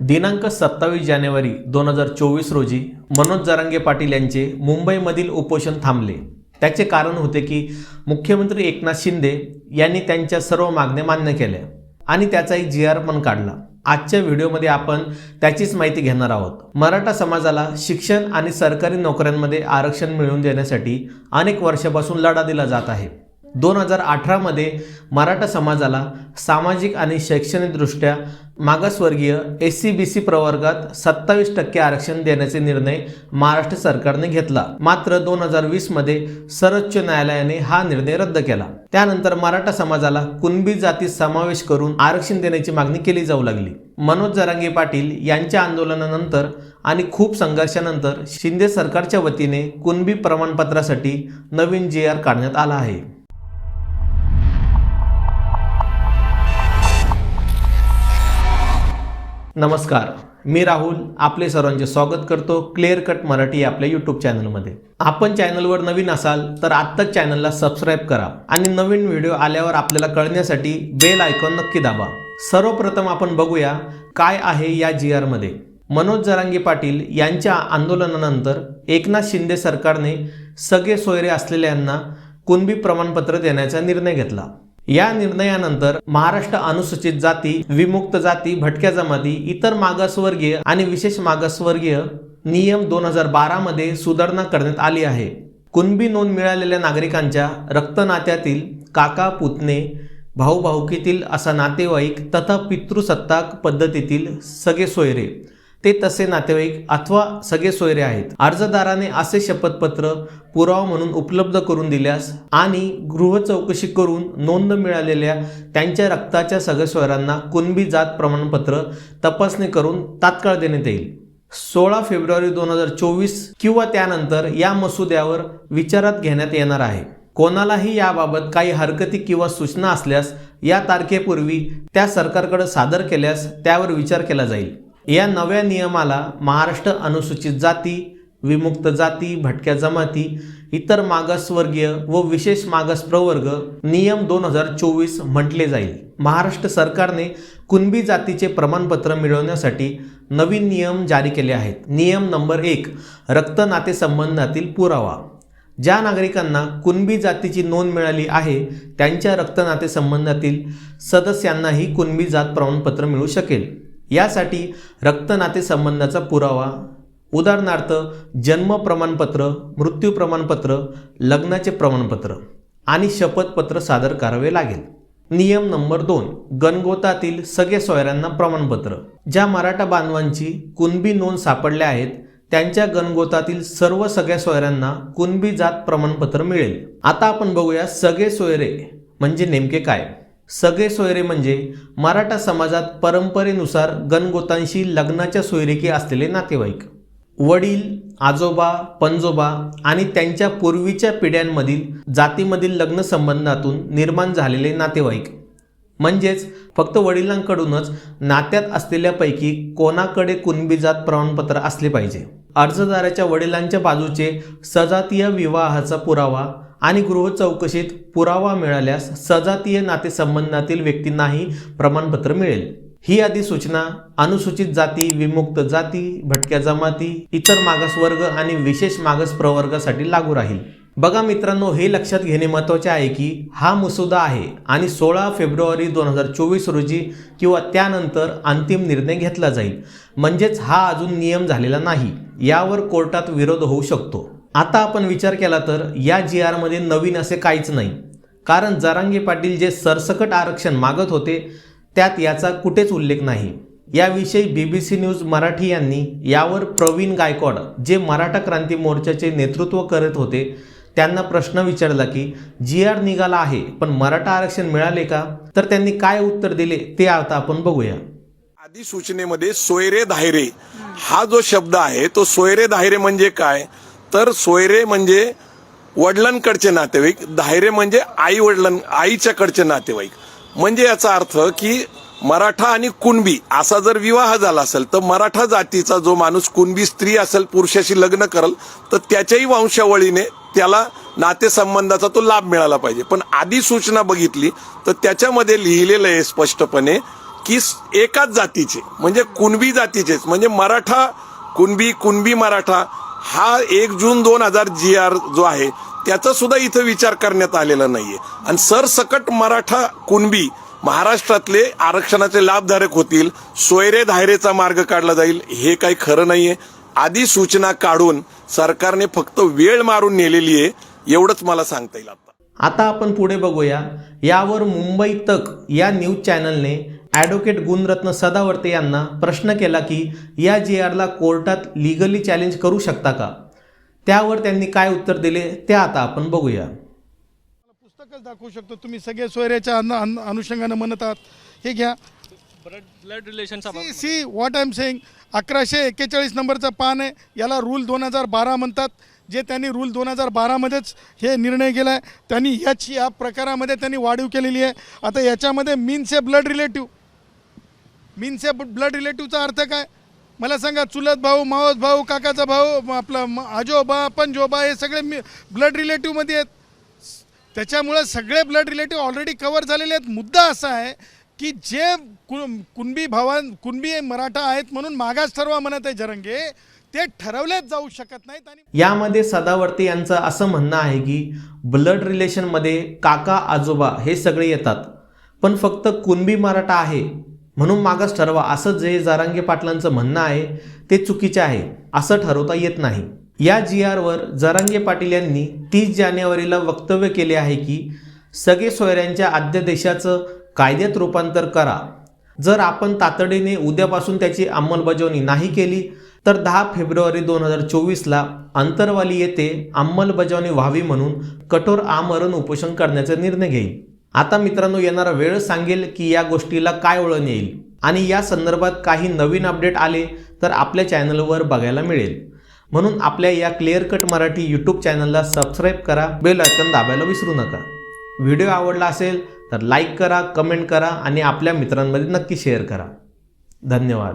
दिनांक सत्तावीस जानेवारी दोन हजार चोवीस रोजी मनोज जरांगे पाटील यांचे मुंबईमधील उपोषण थांबले. त्याचे कारण होते की मुख्यमंत्री एकनाथ शिंदे यांनी त्यांच्या सर्व मागण्या मान्य केल्या आणि त्याचाही जी आर पण काढला. आजच्या व्हिडिओमध्ये आपण त्याचीच माहिती घेणार आहोत. मराठा समाजाला शिक्षण आणि सरकारी नोकऱ्यांमध्ये आरक्षण मिळवून देण्यासाठी अनेक वर्षापासून लढा दिला जात आहे. दोन हजार अठरामध्ये मराठा समाजाला सामाजिक आणि शैक्षणिकदृष्ट्या मागासवर्गीय एस सी बी सी प्रवर्गात सत्तावीस टक्के आरक्षण देण्याचे निर्णय महाराष्ट्र सरकारने घेतला. मात्र दोन हजार वीसमध्ये सर्वोच्च न्यायालयाने हा निर्णय रद्द केला. त्यानंतर मराठा समाजाला कुणबी जातीत समावेश करून आरक्षण देण्याची मागणी केली जाऊ लागली. मनोज जरांगे पाटील यांच्या आंदोलनानंतर आणि खूप संघर्षानंतर शिंदे सरकारच्या वतीने कुणबी प्रमाणपत्रासाठी नवीन जी आर काढण्यात आला आहे. नमस्कार मी राहुल आपले सर्वांचे स्वागत करतो क्लिअर कट मराठी आपल्या यूट्यूब चॅनलमध्ये आपण चॅनलवर नवीन असाल तर आत्ताच चॅनलला सबस्क्राईब करा आणि नवीन व्हिडिओ आल्यावर आपल्याला कळण्यासाठी बेल आयकॉन नक्की दाबा. सर्वप्रथम आपण बघूया काय आहे या जी आरमध्ये मनोज जरांगे पाटील यांच्या आंदोलनानंतर एकनाथ शिंदे सरकारने सगळे सोयरे असलेल्यांना कुणबी प्रमाणपत्र देण्याचा निर्णय घेतला. या निर्णयानंतर महाराष्ट्र अनुसूचित जाती विमुक्त जाती भटक्या जमाती इतर मागासवर्गीय आणि विशेष मागासवर्गीय नियम दोन हजार बारा मध्ये सुधारणा करण्यात आली आहे. कुणबी नोंद मिळालेल्या नागरिकांच्या रक्तनात्यातील काका पुतणे भाऊ भाऊकीतील असा नातेवाईक तथा पितृसत्ताक पद्धतीतील सगळे सोयरे ते तसे नातेवाईक अथवा सगळे सोयरे आहेत. अर्जदाराने असे शपथपत्र पुरावा म्हणून उपलब्ध करून दिल्यास आणि गृह चौकशी करून नोंद मिळालेल्या त्यांच्या रक्ताच्या सगळ्या सोयऱ्यांना कुणबी जात प्रमाणपत्र तपासणी करून तात्काळ देण्यात येईल. सोळा फेब्रुवारी दोन हजार चोवीस किंवा त्यानंतर या मसुद्यावर विचारात घेण्यात येणार आहे. कोणालाही याबाबत काही हरकती किंवा सूचना असल्यास या तारखेपूर्वी त्या सरकारकडे सादर केल्यास त्यावर विचार केला जाईल. या नव्या नियमाला महाराष्ट्र अनुसूचित जाती विमुक्त जाती भटक्या जमाती इतर मागासवर्गीय व विशेष मागास प्रवर्ग नियम दोन हजार चोवीस म्हटले जाईल. महाराष्ट्र सरकारने कुणबी जातीचे प्रमाणपत्र मिळवण्यासाठी नवीन नियम जारी केले आहेत. नियम नंबर एक रक्त नातेसंबंधातील पुरावा. ज्या नागरिकांना कुणबी जातीची नोंद मिळाली आहे त्यांच्या रक्त नातेसंबंधातील सदस्यांनाही कुणबी जात प्रमाणपत्र मिळू शकेल. यासाठी रक्त नातेसंबंधाचा पुरावा उदाहरणार्थ जन्म प्रमाणपत्र मृत्यू प्रमाणपत्र लग्नाचे प्रमाणपत्र आणि शपथपत्र सादर करावे लागेल. नियम नंबर दोन गणगोतातील सगळे सोयऱ्यांना प्रमाणपत्र. ज्या मराठा बांधवांची कुणबी नोंद सापडल्या आहेत त्यांच्या गणगोतातील सर्व सगळ्या सोयऱ्यांना कुणबी जात प्रमाणपत्र मिळेल. आता आपण बघूया सगळे सोयरे म्हणजे नेमके काय. सगळे सोयरे म्हणजे मराठा समाजात परंपरेनुसार गणगोतांशी लग्नाच्या सोयरेकी असलेले नातेवाईक. वडील आजोबा पंजोबा आणि त्यांच्या पूर्वीच्या पिढ्यांमधील जातीमधील लग्न संबंधातून निर्माण झालेले नातेवाईक. म्हणजेच फक्त वडिलांकडूनच नात्यात असलेल्यापैकी कोणाकडे कुणबी जात प्रमाणपत्र असले पाहिजे. अर्जदाराच्या वडिलांच्या बाजूचे सजातीय विवाहाचा पुरावा आणि गृह चौकशीत पुरावा मिळाल्यास सजातीय नातेसंबंधातील व्यक्तींनाही प्रमाणपत्र मिळेल. ही यादी सूचना अनुसूचित जाती विमुक्त जाती भटक्या जमाती इतर मागासवर्ग आणि विशेष मागास प्रवर्गासाठी लागू राहील. बघा मित्रांनो हे लक्षात घेणे महत्त्वाचे आहे की हा मसुदा आहे आणि सोळा फेब्रुवारी दोन हजार चोवीस रोजी किंवा त्यानंतर अंतिम निर्णय घेतला जाईल. म्हणजेच हा अजून नियम झालेला नाही. यावर कोर्टात विरोध होऊ शकतो. आता आपण विचार केला तर या जी आरमध्ये नवीन असे काहीच नाही. कारण जरांगे पाटील जे सरसकट आरक्षण मागत होते त्यात याचा कुठेच उल्लेख नाही. याविषयी B B C news Marathi यांनी यावर प्रवीण गायकवाड जे मराठा क्रांती मोर्चाचे नेतृत्व करत होते त्यांना प्रश्न विचारला की जी आर निघाला आहे पण मराठा आरक्षण मिळाले का? तर त्यांनी काय उत्तर दिले ते आता आपण बघूया. अधिसूचनेमध्ये सोयरे धायरे हा जो शब्द आहे तो सोयरे धायरे म्हणजे काय? तर सोयरे म्हणजे वडिलांकडचे नातेवाईक धायरे म्हणजे आई वडिलां आईच्याकडचे नातेवाईक. म्हणजे याचा अर्थ की मराठा आणि कुणबी असा जर विवाह झाला असेल तर मराठा जातीचा जो माणूस कुणबी स्त्री असेल पुरुषाशी लग्न करल तर त्याच्याही वंशावळीने त्याला नातेसंबंधाचा तो लाभ मिळाला पाहिजे. पण आधी सूचना बघितली तर त्याच्यामध्ये लिहिलेलं आहे स्पष्टपणे की एकाच जातीचे म्हणजे कुणबी जातीचेच म्हणजे मराठा कुणबी कुणबी मराठा हा एक जून दोन हजार जी आर जो आहे त्याचा सुद्धा इथं विचार करण्यात आलेला नाहीये. आणि सरसकट मराठा कुणबी महाराष्ट्रातले आरक्षणाचे लाभधारक होतील सोयरे धायरेचा मार्ग काढला जाईल हे काही खरं नाहीये. आधी सूचना काढून सरकारने फक्त वेळ मारून नेलेली आहे एवढंच मला सांगता येईल आता. आता आपण पुढे बघूया. यावर मुंबई तक या न्यूज चॅनलने ॲडव्होकेट गुणरत्न सदावर्ते यांना प्रश्न केला की या जी आरला कोर्टात लिगली चॅलेंज करू शकता का? त्यावर त्यांनी काय उत्तर दिले ते आता आपण बघूया. पुस्तकच दाखवू शकतो. तुम्ही सगळे सोयऱ्याच्या अनु- अनु- अनुषंगानं म्हणत आहात. हे घ्या. Blood blood रिलेशनचा see see what I am saying अकराशे एक्केचाळीस नंबरचं पान आहे. याला रूल दोन हजार बारा म्हणतात. जे त्यांनी रूल दोन हजार बारामध्येच हे निर्णय केला आहे त्यांनी याच या प्रकारामध्ये त्यांनी वाढीव केलेली आहे. आता याच्यामध्ये means a blood relative means या ब्लड रिलेटिव्हचा अर्थ काय? मला सांगा चुलत भाऊ मावस भाऊ काकाचा भाऊ आपला आजोबा पंजोबा हे सगळे मी ब्लड रिलेटिव्हमध्ये आहेत. त्याच्यामुळं सगळे ब्लड रिलेटिव्ह ऑलरेडी कव्हर झालेले आहेत. मुद्दा असा आहे की जे कु कुणबी भावां कुणबी मराठा आहेत म्हणून मागास ठरवा म्हणत आहे जरंगे ते ठरवलेच जाऊ शकत नाहीत आणि यामध्ये सदावर्ते यांचं असं म्हणणं आहे की ब्लड रिलेशनमध्ये काका आजोबा हे सगळे येतात. पण फक्त कुणबी मराठा आहे म्हणून मागास ठरवा. असं जे जारांगे पाटलांचं म्हणणं आहे ते चुकीचे आहे. असं ठरवता येत नाही. या जी आरवर जरांगे पाटील यांनी तीस जानेवारीला वक्तव्य केले आहे की सगळे सोयऱ्यांच्या अध्यादेशाचं कायद्यात रूपांतर करा. जर आपण तातडीने उद्यापासून त्याची अंमलबजावणी नाही केली तर दहा फेब्रुवारी दोन हजार चोवीसला अंतरवाली येथे अंमलबजावणी व्हावी म्हणून कठोर आमरण उपोषण करण्याचा निर्णय घेईल. आता मित्रांनो येणारा वेळ सांगेल की या गोष्टीला काय वळण येईल. आणि या संदर्भात काही नवीन अपडेट आले तर आपल्या चॅनलवर बघायला मिळेल. म्हणून आपल्या या क्लिअर कट मराठी यूट्यूब चॅनलला सबस्क्राईब करा बेल आयकन दाबायला विसरू नका. व्हिडिओ आवडला असेल तर लाईक करा कमेंट करा आणि आपल्या मित्रांमध्ये नक्की शेअर करा. धन्यवाद.